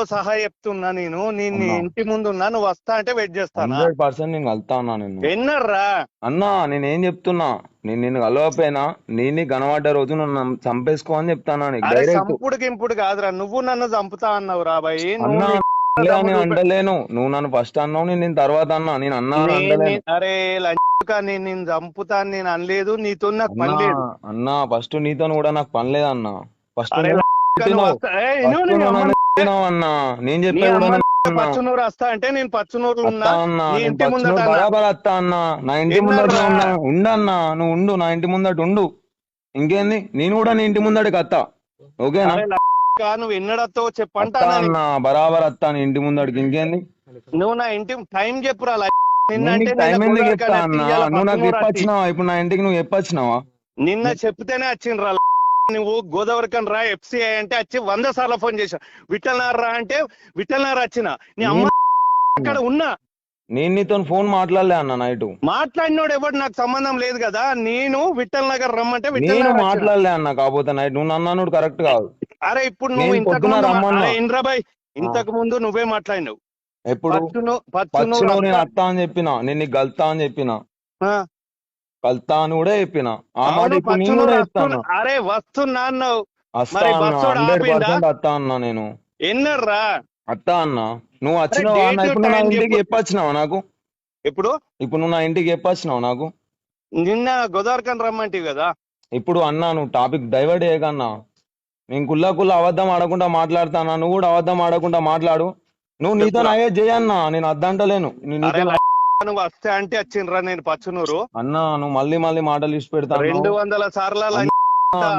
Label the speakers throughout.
Speaker 1: తో సహా చెప్తున్నా నేను? నేను. ఇంటి ముందు ఉన్నా నువ్వు వస్తా అంటే వెయిట్ చేస్తానా?
Speaker 2: హండ్రెడ్ పర్సెంట్ నేను కలుతా అన్నా నిన్ను?
Speaker 1: ఎన్నర్రా?
Speaker 2: అన్నా నేనేం చెప్తున్నా? నేను నిన్ను కలవకపోయినా నేను కనబడ్డ రోజు నన్ను చంపేసుకో అని చెప్తానా నీకు?
Speaker 1: అరే
Speaker 2: డైరెక్ట్
Speaker 1: చంపుడు గింపుడు కాదురా. నువ్వు నన్ను చంపుతా అన్నావు రా భయ్
Speaker 2: అన్నా
Speaker 1: నువ్వు
Speaker 2: లే, నేను అంటలేను నువ్వు నన్ను ఫస్ట్ అన్నావు నేను నేను తర్వాత అన్నా. నేను అన్నా అని
Speaker 1: నే-
Speaker 2: అంటలేను
Speaker 1: నే- అరే లంచుకా నేను నేను చంపుతా అని నేను అనలేదు. నీతో నాకు పని
Speaker 2: అన్నా
Speaker 1: లేదు.
Speaker 2: అన్నా ఫస్ట్ నీతో కూడా నాకు పని లేదన్నా. ఫస్ట్
Speaker 1: అరే
Speaker 2: నేను
Speaker 1: అంటే నేను పచ్చునూరులో ఉన్నా. ఇంటి ముందట.
Speaker 2: బరాబర్ అత్తా అన్నా. నా ఇంటి ముందట
Speaker 1: ఎన్నర్రా?
Speaker 2: ఉన్నా. ఉండన్నా నువ్వు ఉండు. నా ఇంటి ముందట ఉండు. ఇంకేంది? నేను కూడా నీ ఇంటి ముందటికి అత్తా ఓకేనా?
Speaker 1: నువ్వు ఎన్నడతో చెప్పంటా
Speaker 2: అన్నా బరాబర్ అత్తా నీ ఇంటి ముందటికి. ఇంకేంది?
Speaker 1: నువ్వు నా ఇంటి టైం చెప్పురా
Speaker 2: టైం ఎందుకు చెప్తా అన్నా? నువ్వు నాకు. ఎప్పొచ్చినావా? ఇప్పుడు నా ఇంటికి నువ్వు ఎప్పొచ్చినావా?
Speaker 1: నిన్న చెప్తేనే వచ్చిండ్రా నువ్వు గోదావరి కన్ రా ఎఫ్సిఐ అంటే వచ్చి వంద సార్లు ఫోన్ చేసా విఠల్నార్ రా అంటే విఠల్నార్ వచ్చిన. నీ అమ్మ అక్కడ ఉన్నా.
Speaker 2: నేను నీతో ఫోన్ మాట్లాడలే అన్న నైట్.
Speaker 1: మాట్లాడినోడు ఎవడు నాకు సంబంధం లేదు కదా నేను విఠల్ నగర్ రమ్మంటే
Speaker 2: నేను. మాట్లాడలే అన్న కాకపోతే నైట్ నువ్వు నన్ను అన్నాడు కరెక్ట్ కాదు.
Speaker 1: అరే ఇప్పుడు నువ్వు ఇంతకు ముందు ఇంద్రాబాయ్ ఇంతకు ముందు నువ్వే మాట్లాడినావు.
Speaker 2: ఎప్పుడు? నేను అత్తా అని చెప్పిన నేను నీకు గల్తా అని చెప్పిన. కల్తా అని కూడా చెప్పిన ఆ మాట ఇప్పుడు నేను కూడా చెప్తాను?
Speaker 1: అరే వస్తున్నా అన్నావు. మరి
Speaker 2: అన్న
Speaker 1: బస్సోడు
Speaker 2: హండ్రెడ్
Speaker 1: ఆపిండా?
Speaker 2: పర్సెంట్ అత్తా అన్నా నేను.
Speaker 1: ఎన్నర్రా?
Speaker 2: అత్తా అన్న. నువ్వు వచ్చినావా?
Speaker 1: date,
Speaker 2: అన్న ఇప్పుడు నువ్వు నా
Speaker 1: time
Speaker 2: ఇంటికి
Speaker 1: చెప్పు.
Speaker 2: ఎప్పొచ్చినావా నాకు?
Speaker 1: ఇప్పుడు
Speaker 2: ఇప్పుడు నువ్వు నా ఇంటికి ఎప్పొచ్చినావు నాకు?
Speaker 1: నిన్న గోదావరి కన్ రమ్మంటివి కదా?
Speaker 2: ఇప్పుడు అన్నా నువ్వు టాపిక్ డైవర్ట్ చేయకన్నా నేను కుల్లా కుల్లా అబద్ధం ఆడకుండా మాట్లాడతానా? నువ్వు కూడా అబద్ధం ఆడకుండా మాట్లాడు. నువ్వు నీతో. అయ్యే చేయన్నా నేను అద్దంటలేను. నేను
Speaker 1: అరే
Speaker 2: నీతో
Speaker 1: నువ్వు వస్తే అంటే వచ్చిండ్రా నేను పచ్చునూరు.
Speaker 2: అన్నా నువ్వు మళ్ళీ మళ్ళీ మాటలు ఇచ్చి పెడతాను
Speaker 1: రెండు వందల సార్ల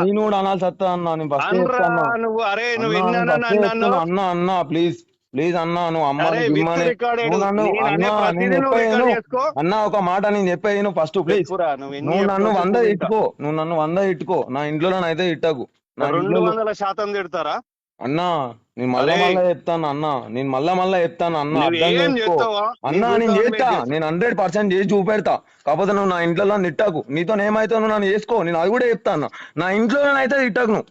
Speaker 2: నేను కూడా అనాల్సి వస్తా అన్నా నేను ఫస్ట్
Speaker 1: అనరా
Speaker 2: చెప్తాను.
Speaker 1: నువ్వు అరే నువ్వు
Speaker 2: అన్నా,
Speaker 1: ఎన్నన్నా
Speaker 2: నేను first
Speaker 1: నన్ను
Speaker 2: చెప్తున్నా. అన్నా అన్నా ప్లీజ్ ప్లీజ్ అన్నా నువ్వు అమ్మ
Speaker 1: అరే విత్
Speaker 2: అన్నా
Speaker 1: ప్రతిదీ
Speaker 2: నేను
Speaker 1: నువ్వు
Speaker 2: చెప్పేది
Speaker 1: రికార్డ్ చేసుకో.
Speaker 2: అన్నా ఒక మాట నేను చెప్పేది నువ్వు ఫస్ట్ ప్లీజ్
Speaker 1: చెప్పురా, నువ్వు ఎన్ని
Speaker 2: నువ్వు నన్ను వంద ఇట్టుకో. నువ్వు నన్ను వంద ఇట్టుకో. నా ఇంట్లోనైతే ఇట్టకు. నా.
Speaker 1: రెండు
Speaker 2: ఇంట్లో
Speaker 1: వందల శాతం తిడతారా?
Speaker 2: అన్నా నేను మళ్ళా. మళ్ళా చెప్తాను అన్నా. నేను మళ్ళా మళ్ళా చెప్తాను అన్న. అర్థం చేసుకో. అన్నా నేను చేస్తా. నేను హండ్రెడ్ పర్సెంట్ చేసి చూపెడతా. కాకపోతే నువ్వు నా ఇంట్లో తిట్టకు. నీతో ఏమైతే నన్ను చేసుకో. నేను అది కూడా చెప్తా అన్న. నా ఇంట్లోనైతే తిట్టకు నువ్వు.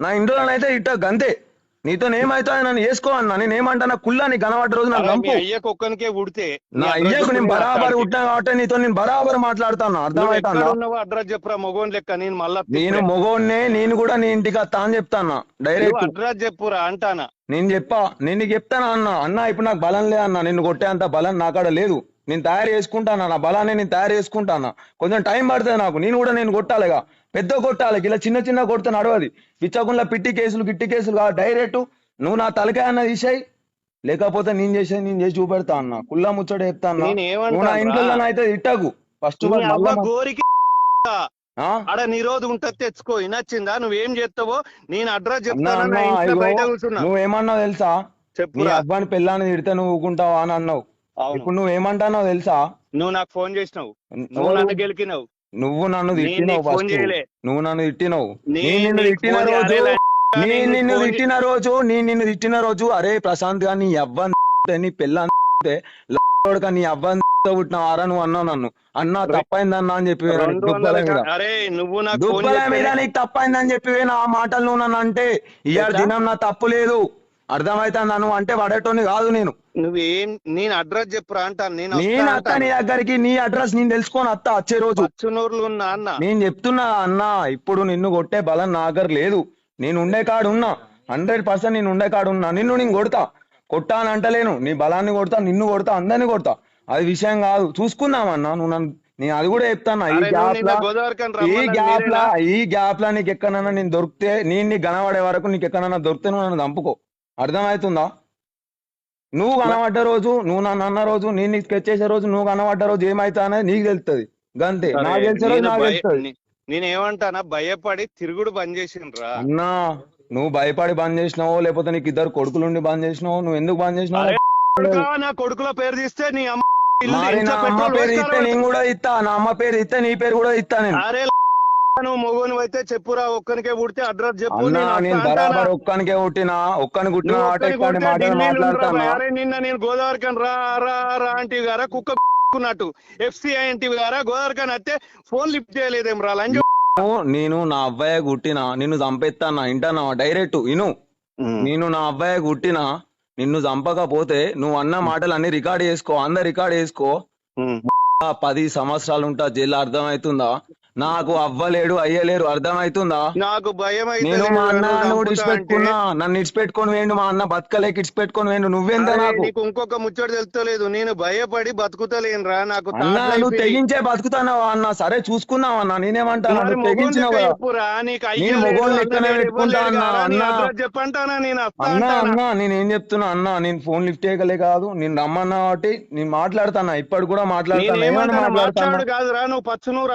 Speaker 2: నా ఇంట్లోనైతే తిట్టకు. అంతే. నీతో ఏమైతే నన్ను చేసుకో అన్నా. నేను ఏమంటా కుల్లా నీ కనబడ్డ రోజు నాకు చంపు
Speaker 1: అయ్యకు ఒక్కనికే ఉడితే
Speaker 2: నా అయ్యకు నేను బరాబర్ ఉట్టినా కాబట్టి నీతో నేను బరాబర్ మాట్లాడతాను. అర్థమవుతా
Speaker 1: ఉన్నావో అడ్రస్ చెప్పురా మొగోన్ లెక్క. నేను మళ్ళా
Speaker 2: నేను మొగోడినే నేను కూడా నీ ఇంటికి అని చెప్తాను డైరెక్ట్
Speaker 1: అడ్రస్ చెప్పురా అంటానా?
Speaker 2: నేను చెప్పా. నేను నీకు చెప్తాను అన్న? అన్న ఇప్పుడు నాకు బలం లేదు అన్న. నిన్ను కొట్టే అంత బలం నాకాడ లేదు. నేను తయారు చేసుకుంటాను? నా బలాన్ని నేను తయారు చేసుకుంటాను? కొంచెం టైం పడుతుంది నాకు. నేను కూడా నేను కొట్టాలిగా. పెద్ద కొట్టాలి. ఇలా చిన్న చిన్న కొడితే నడవది. పిచ్చకుండా పిట్టి కేసులు గిట్టి కేసులు కాదు డైరెక్ట్ నువ్వు నా తలకాయ అన్న తీసేయి. లేకపోతే నేను చేసేది నేను చేసి చూపెడతా అన్న. కుల్లా ముచ్చట చెప్తా అన్న. ఇంట్లో అయితే ఇట్టకు ఫస్ట్
Speaker 1: గోరికి
Speaker 2: ఆ?
Speaker 1: ఆడ నిరోధు ఉంటది తెచ్చుకో. వినొచ్చిందా నువ్వేం చేస్తావో? నేను అడ్రస్
Speaker 2: అన్న
Speaker 1: చెప్తాను
Speaker 2: అన్న
Speaker 1: నా ఇంట్లో
Speaker 2: ఇగో,
Speaker 1: బయట కూర్చున్నా.
Speaker 2: నువ్వేమన్నావు తెలుసా? నీ
Speaker 1: చెప్పురా
Speaker 2: అబ్బాని పెళ్ళాన్ని తిడితే నువ్వు ఊకుంటావా అని అన్నావు. ఇప్పుడు నువ్వు ఏమంటానో తెలుసా?
Speaker 1: నువ్వు నాకు ఫోన్ చేసినావు. నువ్వు నన్ను గెలికినావు.
Speaker 2: నువ్వు నన్ను
Speaker 1: నేను
Speaker 2: తిట్టినావు నువ్వు నన్ను తిట్టినావు.
Speaker 1: నేను
Speaker 2: నేను నిన్ను తిట్టిన రోజు. నేను
Speaker 1: నేను
Speaker 2: నిన్ను తిట్టిన రోజు నేను నిన్ను తిట్టిన రోజు అరే ప్రశాంత్గా నీ అవ్వ నీ పిల్ల నీ అవ్వ పుట్టినవారా నువ్వు అన్నావు నన్ను. అన్నా తప్పైందన్నా అని చెప్పి దుబ్బల మీద. దుబ్బల మీద. నీకు తప్పైందని చెప్పి నా మాటలు నువ్వు నన్ను అంటే
Speaker 1: ఎట్లా?
Speaker 2: దినం నా తప్పు లేదు. అర్థమైతుందా నువ్వు అంటే పడేటోని కాదు నేను.
Speaker 1: నువ్వేం నేను అడ్రస్ చెప్పురా అంటాను నేను
Speaker 2: నేను
Speaker 1: వస్తా
Speaker 2: అత్త నీ
Speaker 1: అంటాను.
Speaker 2: దగ్గరికి నీ అడ్రస్ నేను తెలుసుకొని అత్త వచ్చే రోజు.
Speaker 1: పచ్చనూరులో ఉన్నా అన్న.
Speaker 2: నేను చెప్తున్నా అన్న ఇప్పుడు నిన్ను కొట్టే బలం నా దగ్గర లేదు. నేను ఉండే కాడు ఉన్నా. హండ్రెడ్ పర్సెంట్ నేను ఉండే కాడు ఉన్నా. నిన్ను నేను కొడతా. కొట్టా అని అంటలేను. నీ బలాన్ని కొడతా నిన్ను కొడతా అందరిని కొడతా. అది విషయం కాదు. చూసుకుందామన్నా నువ్వు నన్ను నేను అది కూడా చెప్తానా ఈ
Speaker 1: అరే నువ్వు
Speaker 2: గ్యాప్
Speaker 1: నిన్న
Speaker 2: లా ఈ గ్యాప్ లా? ఈ గ్యాప్ లా నీకు ఎక్కడన్నా నేను దొరికితే నేను నీ కనబడే వరకు నీకు ఎక్కడన్నా దొరికితే నువ్వు నన్ను చంపుకో అర్థమవుతుందా? నువ్వు కనబడ్డ రోజు నువ్వు నన్ను అన్న రోజు నేను నీకు స్కెచ్ చేసే రోజు నువ్వు కనబడ్డ రోజు ఏమైతా అనేది నీకు తెలుస్తుంది. గంతే. నాకు తెలిసే రోజు నాకు తెలుస్తుంది.
Speaker 1: భయపడి తిరుగుడు బంద్ చేసిండ్రా.
Speaker 2: అన్నా నువ్వు భయపడి బంద్ చేసినావో లేకపోతే నీకు ఇద్దరు కొడుకులుండి బంద్ చేసినావో నువ్వు ఎందుకు బంద్ చేసినావు
Speaker 1: నా కొడుకుల పేరు తీస్తే నీ అమ్మ
Speaker 2: మరి నా అమ్మ పేరు? ఇస్తే నేను కూడా ఇస్తా నా అమ్మ పేరు ఇస్తే నీ పేరు కూడా ఇస్తా నేను.
Speaker 1: నువ్వు మొగోని అయితే చెప్పురా ఒక్కనికే పుడితే అడ్రస్ చెప్పు నేను?
Speaker 2: బరాబర్ ఒక్కనికే పుట్టినా ఒక్కని పుట్టిన?
Speaker 1: అరే నిన్న నేను గోదావరి కని రా రా రా అంటివి గారా కుక్క కున్నట్టు ఎఫ్సిఐ అంటివి గారా గోదావరి కని వస్తే ఫోన్ లిఫ్ట్ చేయలేదేం రా లంచ్
Speaker 2: నేను- నా అబ్బాయి కుట్టినా నిన్ను చంపేస్తానా ఇంటానా డైరెక్ట్ ఇను. నేను నా అబ్బాయి కుట్టినా నిన్ను చంపకపోతే నువ్వు అన్న మాటలు అన్ని రికార్డ్ చేసుకో అందరు రికార్డ్ చేసుకో పది సంవత్సరాలు ఉంటా జైలు అర్థమవుతుందా నాకు అవ్వలేడు అయ్యలేరు అర్థమవుతుందా
Speaker 1: నాకు భయం
Speaker 2: నేను మా అన్న
Speaker 1: నువ్వు
Speaker 2: ఇడిచిపెట్టుకున్నా నన్ను ఇడిచిపెట్టుకొని వేయండు మా అన్న బతకలేక ఇడిచిపెట్టుకొని వేయండు నువ్వెంత నాకు?
Speaker 1: నీకు ఇంకొక ముచ్చట తెలుస్తలేదు నేను భయపడి బతుకుతలేనురా నాకు
Speaker 2: అన్న
Speaker 1: థర్డ్ లైఫ్
Speaker 2: నువ్వు. తెగించే బతుకుతావా అన్న? సరే చూసుకున్నావు అన్న? నేనేమంటాను తెగించినావు? కదా
Speaker 1: నీకు
Speaker 2: నేను పెట్టుకుంటా అన్న,
Speaker 1: కదా,
Speaker 2: అన్న.
Speaker 1: చెప్పంటానా నేను వస్తా
Speaker 2: అన్న
Speaker 1: అంటానా?
Speaker 2: అన్న నేను ఏం చెప్తున్నా అన్న నేను ఫోన్ లిఫ్ట్ చేయగలే కాదు నేను రమ్మన్నా కాబట్టి నేను మాట్లాడతానా ఇప్పటి కూడా మాట్లాడతాను
Speaker 1: మాట్లాడు కాదురా నువ్వు పచ్చునూరు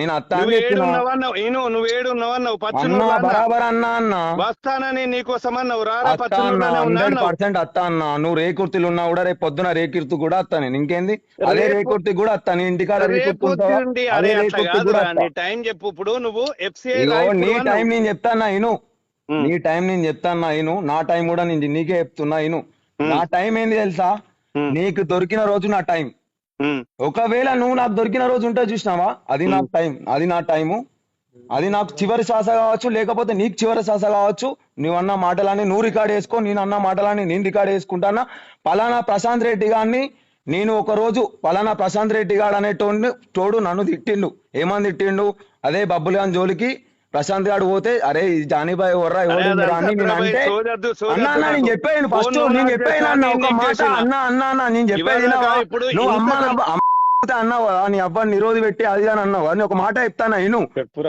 Speaker 2: నేను అత్తా అని చెప్పినా.
Speaker 1: నేను
Speaker 2: అన్నా
Speaker 1: అన్నా.
Speaker 2: బరాబర్ అన్నా అన్నా.
Speaker 1: వస్తానని నీకోసం అన్నావు రారా
Speaker 2: అత్త అన్న హండ్రెడ్. పర్సెంట్ అత్త అన్న. నువ్వు రేకుర్తిలు ఉన్నా కూడా రేపు పొద్దున రేకుర్తి కూడా అత్త నేను. ఇంకేంది? అదే
Speaker 1: రేపు-
Speaker 2: రేకుర్తి కూడా అత్త. నీ ఇంటికాడ
Speaker 1: రేపు ఉంది,
Speaker 2: అదే
Speaker 1: అట్లా
Speaker 2: రేకుర్తి కూడా
Speaker 1: కాదురా,
Speaker 2: అత్త.
Speaker 1: నీ టైం చెప్పు. ఇప్పుడు నువ్వు ఎఫ్సిఐ
Speaker 2: ఇగో నీ టైం నేను చెప్తానా ఇను.
Speaker 1: ఉమ్.
Speaker 2: నీ టైం నేను చెప్తానా ఇను. నా టైం కూడా నేను నీకే చెప్తున్నా ఇను. నా టైం ఏంది తెలుసా?
Speaker 1: ఉమ్.
Speaker 2: నీకు దొరికిన రోజు నా టైం. ఒకవేళ నువ్వు నాకు దొరికిన రోజు ఉంటే చూసినావా? అది నా టైం అది నా టైము. అది నాకు చివరి శ్వాస కావచ్చు లేకపోతే నీకు చివరి శ్వాస కావచ్చు. నువ్వు అన్న మాటలని నువ్వు రికార్డ్ చేసుకో నేను అన్న మాటలని నేను రికార్డ్ చేసుకుంటానా? పలానా ప్రశాంత్ రెడ్డి గారిని నేను ఒక రోజు పలానా ప్రశాంత్ రెడ్డి గారు అనే తోడు తోడు నన్ను తిట్టిండు. ఏమని తిట్టిండు? అదే బబ్బులు గాని జోలికి ప్రశాంత్ గారు పోతే అరే ఉందిరా అని నేను అంటే అన్న అన్న నేను చెప్పాను ఫస్ట్ నేను చెప్పాను అన్న ఒక మాట అన్న అన్న అన్న నేను చెప్పేది నువ్వు అమ్మ అన్నావు కదా నీ అబ్బాయి నిరోధి పెట్టి అది అని అన్నావు అని ఒక మాట చెప్తాను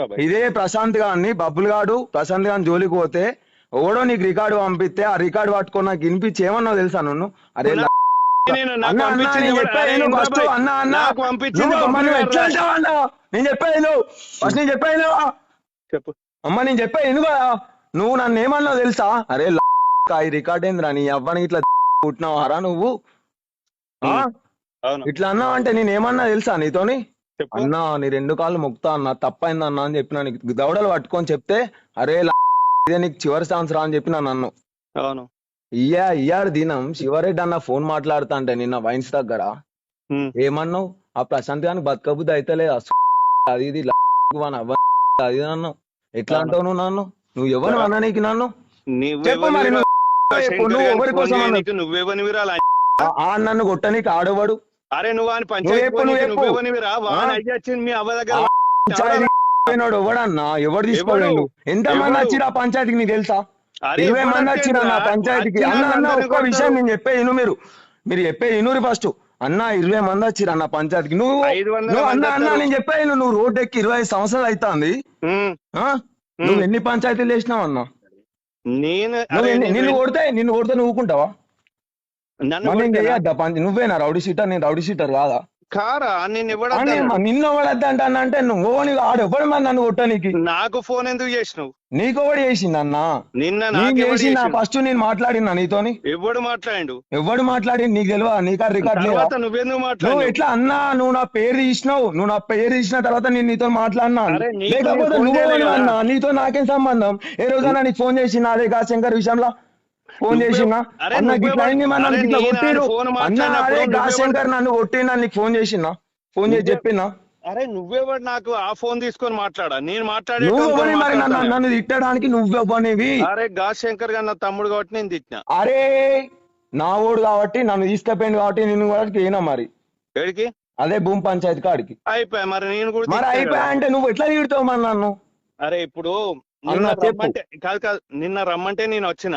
Speaker 1: భయ్.
Speaker 2: ఇదే ప్రశాంత్ గారిని బబ్బుల్ గాడు ప్రశాంత్ గారిని జోలికి పోతే ఓడో నీకు రికార్డు పంపిస్తే ఆ రికార్డు పట్టుకొని నాకు వినిపించి ఏమన్నావు తెలుసా నన్ను? అరే
Speaker 1: నేను
Speaker 2: నేను
Speaker 1: ఇంద్రా
Speaker 2: ఫస్ట్ నువ్వు నువ్వు నేను చెప్పేది
Speaker 1: చెప్పు.
Speaker 2: అమ్మ నేను చెప్పేది విను కదా నువ్వు నన్ను ఏమన్నావు తెలుసా? అరే ఈ రికార్డ్ ఏందిరా నీ అవ్వనికి ఇట్లా పుట్టినావారా నువ్వు? ఇట్లా అన్నావు అంటే నేను ఏమన్నా తెలుసా నీతోని?
Speaker 1: చెప్పు.
Speaker 2: అన్నా నీ రెండు కాళ్ళు మొక్తా అన్న తప్పైంది అన్న అని చెప్పిన నీకు. దవడలు పట్టుకొని చెప్తే అరే ఇదే నీకు చివరి ఛాన్స్ రా అని చెప్పిన నన్ను.
Speaker 1: అవును.
Speaker 2: ఇయ్యా ఇయ్యాడు దినం. శివరెడ్డి అన్న ఫోన్ మాట్లాడుతా అంటే నిన్న వైన్స్ దగ్గర. ఏమన్నావు? ఆ ప్రశాంత్ గాని బతకబుద్ధి అయితే అది ఇది అవ్వ అది అన్నావు. ఎట్లా. అంటావు నువ్వు నన్ను నువ్వు ఎవరు అన్న నీకు నన్ను చెప్పు మరి? నువ్వు ఎవరి కోసం ఆ- నన్ను కొట్టనీకి ఆడవాడు
Speaker 1: అరే నువ్వు అని
Speaker 2: నువ్వు
Speaker 1: పంచాయతీ
Speaker 2: చెప్పు, నువ్వు చెప్పు.
Speaker 1: నువ్వెవని విరా వాన్
Speaker 2: ఆ?
Speaker 1: అయ్యి వచ్చింది మీ అవ్వ దగ్గర
Speaker 2: పోయినోడు ఎవడన్నా ఎవడు తీసుకోలేడు ఎంత మంది? వచ్చిరా పంచాయతీకి నీకు తెలుసా ఇరవై మంది వచ్చిరా నా? పంచాయతీకి అన్న అన్న ఒక్క. విషయం నేను చెప్పే ఇను మీరు మీరు చెప్పే ఇనురి ఫస్ట్ అన్న ఇరవై మంది వచ్చిరా నా పంచాయతీకి. నువ్వు నువ్వు అన్న అన్న. నేను చెప్పే ఇను, నువ్వు రోడ్ ఎక్కి ఇరవై ఐదు సంవత్సరాలు అవుతుంది? నువ్వు ఎన్ని పంచాయతీలు చేసినావు అన్న?
Speaker 1: నేను
Speaker 2: నిన్ను కొడితే నిన్ను కొడితే నువ్వు ఊరుకుంటావా?
Speaker 1: నన్ను
Speaker 2: మరి నేను
Speaker 1: కొట్టారా?
Speaker 2: చేయొద్దా పంచ నువ్వేనా రౌడీ షీటర్? నేను రౌడీ షీటర్ కాదా?
Speaker 1: కారా? నేను
Speaker 2: ఆ,
Speaker 1: ఇవ్వడం
Speaker 2: నేను మా- నిన్ను ఎవడద్దంటా అంటే నువ్వు ఓని ఆడు ఎవడు మరి నన్ను కొట్టనీకి?
Speaker 1: నాకు ఫోన్ ఎందుకు చేసినావు?
Speaker 2: నీకు ఎవడు చేసింది అన్న?
Speaker 1: నిన్న
Speaker 2: చేసిన ఫస్ట్ నేను మాట్లాడినా నీతోని?
Speaker 1: ఎవడు మాట్లాడిండు?
Speaker 2: ఎవడు మాట్లాడి నీకు తెలియదా? నీకా రికార్డ్ లేదా
Speaker 1: తర్వాత నువ్వెందుకు
Speaker 2: నువ్వు
Speaker 1: మాట్లాడు
Speaker 2: ఎట్లా అన్నా? నువ్వు నా పేరు తీసినావు నువ్వు నా పేరు తీసిన తర్వాత నేను నీతో మాట్లాడినా? లేకపోతే నువ్వు. అన్నా? నీతో నాకేం సంబంధం? ఏ రోజైనా నీకు ఫోన్ చేసిన అదే గా శంకర్ విషయంలో ఫోన్ చేసిన?
Speaker 1: అరే,
Speaker 2: అన్న
Speaker 1: నువ్వే
Speaker 2: ఇట్లా
Speaker 1: అరే,
Speaker 2: కొట్టిరు అన్న
Speaker 1: మాట్లాడినప్పుడు
Speaker 2: అదే గా
Speaker 1: నువ్వే
Speaker 2: శంకర్ నన్ను కొట్టినా నీకు ఫోన్ చేసిన? ఫోన్ చేసి చెప్పినా?
Speaker 1: అరే నువ్వెవడు నాకు ఆ ఫోన్ తీసుకొని మాట్లాడా? నేను మాట్లాడే
Speaker 2: నువ్వు ఎవరి మరి నన్ను తిట్టడానికి నువ్వెవ్వనివి
Speaker 1: అరే గా శంకర్ గారు నా తమ్ముడు కాబట్టి నేను తిట్టిన.
Speaker 2: అరే నా ఓడు కాబట్టి నన్ను తీసుకుపోయింది కాబట్టి నేను కూడా ఏనా మరి.
Speaker 1: ఎడికి
Speaker 2: అదే భూమి పంచాయతీ కాడికి.
Speaker 1: అయిపోయా మరి? నేను కూడా
Speaker 2: మరి అయిపోయా. అంటే నువ్వు ఎట్లా తిడతావు మరి నన్ను?
Speaker 1: అరే ఇప్పుడు నిన్న. రమ్మంటే కాదు కాదు. నిన్న రమ్మంటే నేను వచ్చిన.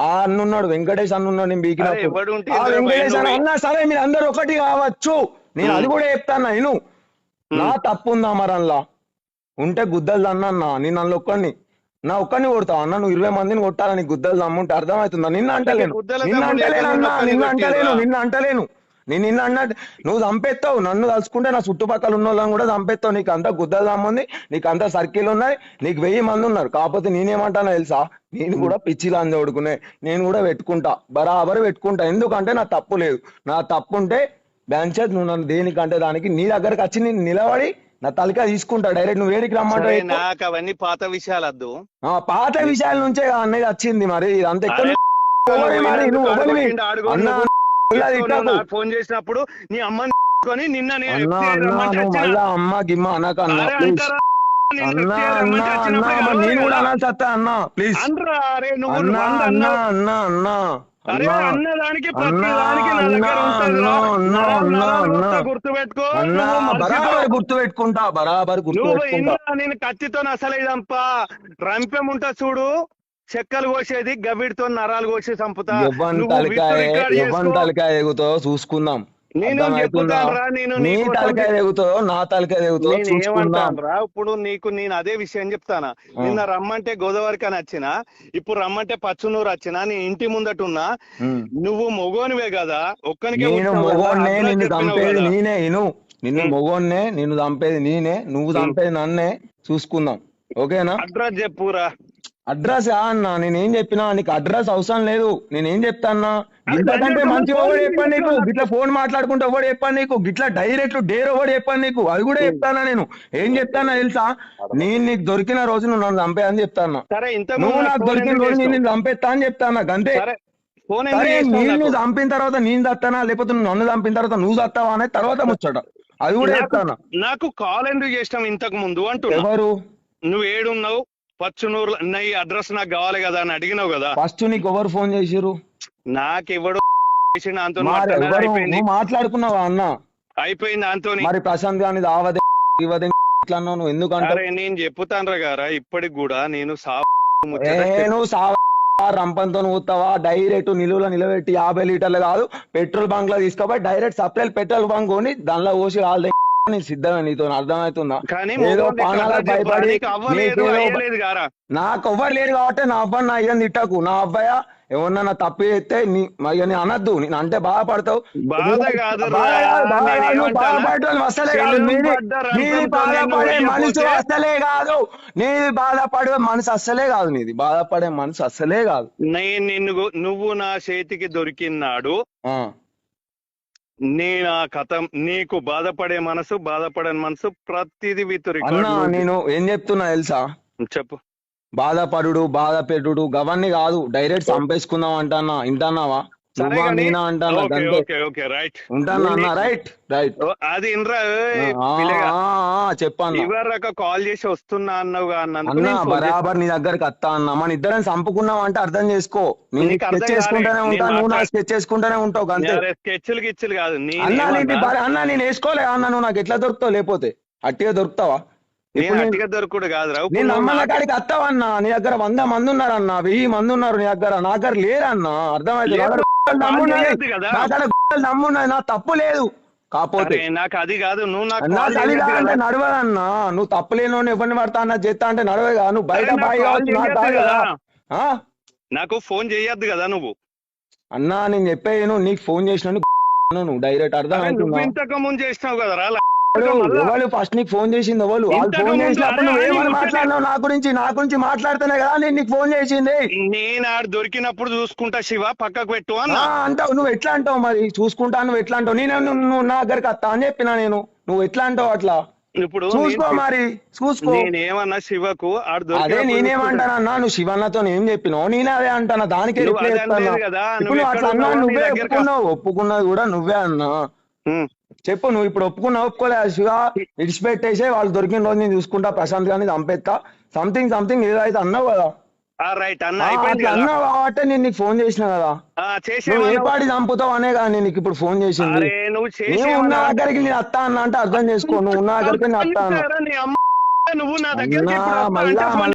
Speaker 2: ఆ అన్న ఉన్నాడు వెంకటేష్ అన్న ఉన్నాడు నేను
Speaker 1: ఇందులో
Speaker 2: వెంకటేష్ అన్న
Speaker 1: భయం
Speaker 2: అన్నా సరే మీరు అందరు ఒకటి కావచ్చు. నేను అది కూడా చెప్తాను నేను నా తప్పు ఉందా మరి అందులో ఉంటే గుద్దలు అన్న నేను నన్ను ఒక్కడిని. నా ఒక్కడిని కొడతావు అన్న? నువ్వు ఇరవై మందిని కొట్టాలని గుద్దలు దమ్ముంటే అర్థమవుతుందా? నిన్న అంటలేను. నిన్న అంటలేను అన్న నిన్న అంటలేను? నిన్న అంటలేను. నేను నిన్న అన్నట్టు నువ్వు చంపేస్తావు నన్ను తలుచుకుంటే నా చుట్టుపక్కల ఉన్న వాళ్ళని కూడా చంపేస్తావు నీకు అంత గుద్దలు దమ్ముంది నీకు అంత సర్కిల్ ఉన్నాయి నీకు వెయ్యి మంది ఉన్నారు. కాకపోతే నేనేమంటానో తెలుసా? నేను కూడా పిచ్చిలా చదువుకునే నేను కూడా పెట్టుకుంటా బరాబర్ పెట్టుకుంటా. ఎందుకంటే నా తప్పు లేదు. నా తప్పు ఉంటే బెంచేది నువ్వు నన్ను దేనికంటే దానికి నీ దగ్గరకు వచ్చి నేను నిలబడి నా తలక తీసుకుంటా. డైరెక్ట్ నువ్వు వేడికి ఎక్కువ.
Speaker 1: నాకు అవన్నీ పాత విషయాలు వద్దు.
Speaker 2: ఆ పాత విషయాల నుంచే అన్నది వచ్చింది మరి ఇదంతా ఎక్కడ
Speaker 1: ఫోన్ చేసినప్పుడు నీ అమ్మని కొని నిన్న నేను.
Speaker 2: మళ్ళా అమ్మ గిమ్మ అనక అన్న అన్న అన్న అన్న నేను కూడా అన్న ప్లీజ్ అన్న అన్న
Speaker 1: అన్నావు.
Speaker 2: అన్న అన్న
Speaker 1: అరే
Speaker 2: అన్న
Speaker 1: అన్న దానికి ప్రతి
Speaker 2: అన్న,
Speaker 1: దానికి నా దగ్గర
Speaker 2: అన్న,
Speaker 1: ఉంటుందిరా.
Speaker 2: అన్న,
Speaker 1: నరాలు
Speaker 2: అన్న,
Speaker 1: నరాలు
Speaker 2: అన్న.
Speaker 1: వస్తా గుర్తుపెట్టుకో
Speaker 2: అన్న
Speaker 1: నువ్వు మర్చిపో.
Speaker 2: బరాబర్ గుర్తు
Speaker 1: నేను కత్తితో అసలు రంపెం ఉంటా చూడు చెక్కలు కోసేది గవిడితో నరాలు కోసి చంపుతా.
Speaker 2: తలకాయ ఎగుతో చూసుకుందాం.
Speaker 1: నేను? చెప్తానురా, నేను
Speaker 2: నీ తలకాయ నా తలకాయ చూసుకుందాం.
Speaker 1: ఏమంటానురా ఇప్పుడు నీకు నేను అదే విషయం చెప్తానా? నిన్న రమ్మంటే గోదావరికి అని వచ్చిన ఇప్పుడు రమ్మంటే పచ్చునూరు వచ్చిన నీ ఇంటి ముందట ఉన్నా. నువ్వు మొగోనివే కదా? ఒక్కనికే
Speaker 2: నేను మొగోన్నే నిన్ను చంపేది. నేనే ఇను. నిన్ను మొగోన్నే నిన్ను చంపేది నేనే నువ్వు చంపేది నన్నే చూసుకుందాం. ఓకేనా?
Speaker 1: అడ్రస్ చెప్పురా
Speaker 2: అడ్రస్ అన్న నేనేం చెప్పినా నీకు అడ్రస్ అవసరం లేదు. నేనేం చెప్తా అన్నా?
Speaker 1: అరే
Speaker 2: ఇంతకంటే
Speaker 1: దాన్ని
Speaker 2: మంచి ఒకటి చెప్పాను నీకు? గిట్లా ఫోన్ మాట్లాడుకుంటే ఒకటి చెప్పాను నీకు? గిట్లా డైరెక్ట్ డేర్ ఒకటి చెప్పాను నీకు? అది కూడా చెప్తానా నేను. ఏం చెప్తానా తెలుసా? నేను నీకు దొరికిన రోజు నువ్వు నన్ను చంపేయని చెప్తాను
Speaker 1: సరే ఇంత
Speaker 2: నువ్వు నాకు దొరికిన రోజు నేను చంపేస్తా అని చెప్తాను
Speaker 1: చేసినావు
Speaker 2: నేను? చంపిన తర్వాత నేను చస్తానా? లేకపోతే నువ్వు నన్ను చంపిన తర్వాత నువ్వు చస్తావా అనే తర్వాత ముచ్చట. అది కూడా చెప్తాను
Speaker 1: నాకు కాల్ ఎందుకు చేసినాం ఇంతకు ముందు అంటున్నా?
Speaker 2: ఎవరు?
Speaker 1: నువ్వు ఏడున్నావు? పచ్చునూరు నా ఈ అడ్రస్ నాకు కావాలి కదా అని అడిగినావు కదా.
Speaker 2: ఫస్ట్ నీకు ఎవరు ఫోన్ చేసిరు
Speaker 1: నాకు ఎవడు చేసిన అంతో
Speaker 2: మరి ఎవరు?
Speaker 1: అయిపోయింది.
Speaker 2: నువ్వు మాట్లాడుకున్నావా అన్న?
Speaker 1: అయిపోయింది అంతోని.
Speaker 2: మరి ప్రశాంత్ గాని దావదే ఇవదే ఇట్లా అన్నావు నువ్వు ఎందుకంటే
Speaker 1: అరే నేను చెప్పుతాను గారా ఇప్పటికి కూడా నేను సా
Speaker 2: నేను సావ రంపంతో ఊతావా? డైరెక్ట్ నిలువలో నిలబెట్టి యాభై లీటర్లు కాదు పెట్రోల్ బంక్లో తీసుకోపోయి డైరెక్ట్ సప్లై పెట్రోల్ బంక్ కొని దానిలో పోసి వాళ్ళ నేను సిద్ధమే నీతో అర్థమవుతుందా?
Speaker 1: కానీ
Speaker 2: ఏదో. భయపడి
Speaker 1: నీకు
Speaker 2: ఎవ్వరు లేరు కాబట్టి నా అబ్బాయి నా అయ్యని తిట్టకు. నా అబ్బాయి ఎవరన్నా తప్పు చేస్తే నీ అనద్దు. నేను అంటే బాధపడతావు? బాధపడటం కాదు నీది బాధపడే
Speaker 1: వెళ్ళిపోతే-
Speaker 2: అసలే కాదు. నీది బాధపడే మనసు అస్సలే కాదు నీది. బాధపడే మనసు అస్సలే కాదు.
Speaker 1: నేను నిన్ను నువ్వు నా చేతికి దొరికినాడు
Speaker 2: ఆ
Speaker 1: నేను ఆ కథ నీకు బాధపడే మనసు బాధపడని మనసు ప్రతిదీ విత్
Speaker 2: అన్న
Speaker 1: రికార్డు
Speaker 2: నేను ఏం చెప్తున్నా తెలుసా?
Speaker 1: చెప్పు.
Speaker 2: బాధపడుడు బాధ పెట్టుడు గవన్నీ కాదు డైరెక్ట్ చంపేసుకుందాం అంటానా ఇంటన్నావా? నువ్వా నేనా అంటానా ఉంటానా అన్న రైట్. రైట్
Speaker 1: అది ఇన్రా ఇవరాక కాల్ చేసి వస్తున్నా అన్నందుకు
Speaker 2: అన్న. బరాబర్ నీ దగ్గరికి వస్తా అన్న. మన ఇద్దరం చంపుకున్నాం అంటే అర్థం చేసుకో. నేను స్కెచ్ చేసుకుంటానే
Speaker 1: కాలే.
Speaker 2: ఉంటా
Speaker 1: నేను
Speaker 2: నువ్వు నా స్కెచ్ చేసుకుంటానే ఉంటావు అంతే
Speaker 1: స్కెచ్లు గిచ్చులు కాదు
Speaker 2: అన్న నేను వేసుకోలే అన్న నువ్వు నాకు ఎట్లా దొరుకుతావు లేకపోతే? అట్టిగా దొరుకుతావా?
Speaker 1: నేను అట్టిగా దొరకడు కాదురా.
Speaker 2: నేను నమ్మల కాడికి వస్తావన్నా నీ దగ్గర వంద మంది ఉన్నారన్న వెయ్యి మంది ఉన్నారు నీ దగ్గర నా దగ్గర లేరన్న. అర్థమైతే నా దగ్గర గుట్టలు
Speaker 1: కాల్
Speaker 2: నమ్మున్నది
Speaker 1: చేయొద్దు కదా.
Speaker 2: నా తప్పు లేదు. కాకపోతే
Speaker 1: నాకు అది కాదు నువ్వు నాకు
Speaker 2: నా
Speaker 1: కాల్
Speaker 2: తల్లి
Speaker 1: చేయొద్దు
Speaker 2: అంటే
Speaker 1: కదా.
Speaker 2: నడవదన్నా. నువ్వు తప్పలేను ఎవరిని పడతా అన్న చేస్తా అంటే నడవేగా నువ్వు బయట బాయి కావచ్చు కదా.
Speaker 1: కదా. నాకు ఫోన్ చేయొద్దు కదా నువ్వు.
Speaker 2: అన్నా నేను చెప్పేను నీకు ఫోన్ చేసిన నువ్వు డైరెక్ట్ అర్థం
Speaker 1: ఇంతకు ముందు చేసినావు కదరా.
Speaker 2: ఎవరు ఫస్ట్ నీకు ఫోన్ చేసింది? ఎవరు? వాళ్ళు ఫోన్ చేసినప్పుడు నువ్వు ఏమని మాట్లాడినావు నా గురించి? నా గురించి మాట్లాడితేనే కదా నేను నీకు ఫోన్ చేసింది.
Speaker 1: నేను ఆడ దొరికినప్పుడు చూసుకుంటా శివ పక్కకు పెట్టు
Speaker 2: అంటావు. నువ్వు ఎట్లా అంటావు మరి? చూసుకుంటా నువ్వు ఎట్లా అంటావు? నేను నువ్వు నా దగ్గరికి వస్తా అని చెప్పినా నేను. నువ్వు ఎట్లా అంటావు అట్లా?
Speaker 1: ఇప్పుడు
Speaker 2: చూసుకో మరి చూసుకో.
Speaker 1: నేనేమన్నా శివకు
Speaker 2: అదే నేనేమంటానన్నా నువ్వు శివన్నతో ఏం చెప్పినావు? నేనే అదే అంటానా? దానికే
Speaker 1: నువ్వు
Speaker 2: రిప్లై ఇస్తానా? అట్లా అన్నా నువ్వే ఒప్పుకున్నావు. ఒప్పుకున్నది కూడా నువ్వే అన్నా. చెప్పు నువ్వు ఇప్పుడు ఒప్పుకున్నావు ఒప్పుకోలే. శివ ఇడిచిపెట్టేసే వాళ్ళు దొరికిన రోజు నేను చూసుకుంటా ప్రశాంత్ గారిని చంపేస్తా. సంథింగ్ సంథింగ్ ఏదో అయితే అన్నావు కదా.
Speaker 1: రైట్ అన్న
Speaker 2: అన్నావు కాబట్టి నేను నీకు ఫోన్ చేసిన కదా. నువ్వు ఏ? పాటి చంపుతావు అనే కదా నేను నీకు ఇప్పుడు ఫోన్ చేసింది.
Speaker 1: నువ్వు
Speaker 2: నేను ఉన్న దగ్గరికి నేను అత్తా అన్న అంటే అర్థం చేసుకో నువ్వు ఉన్న దగ్గరికి నేను అత్తా అన్న.
Speaker 1: నువ్వు నా
Speaker 2: మళ్ళా
Speaker 1: ఫోన్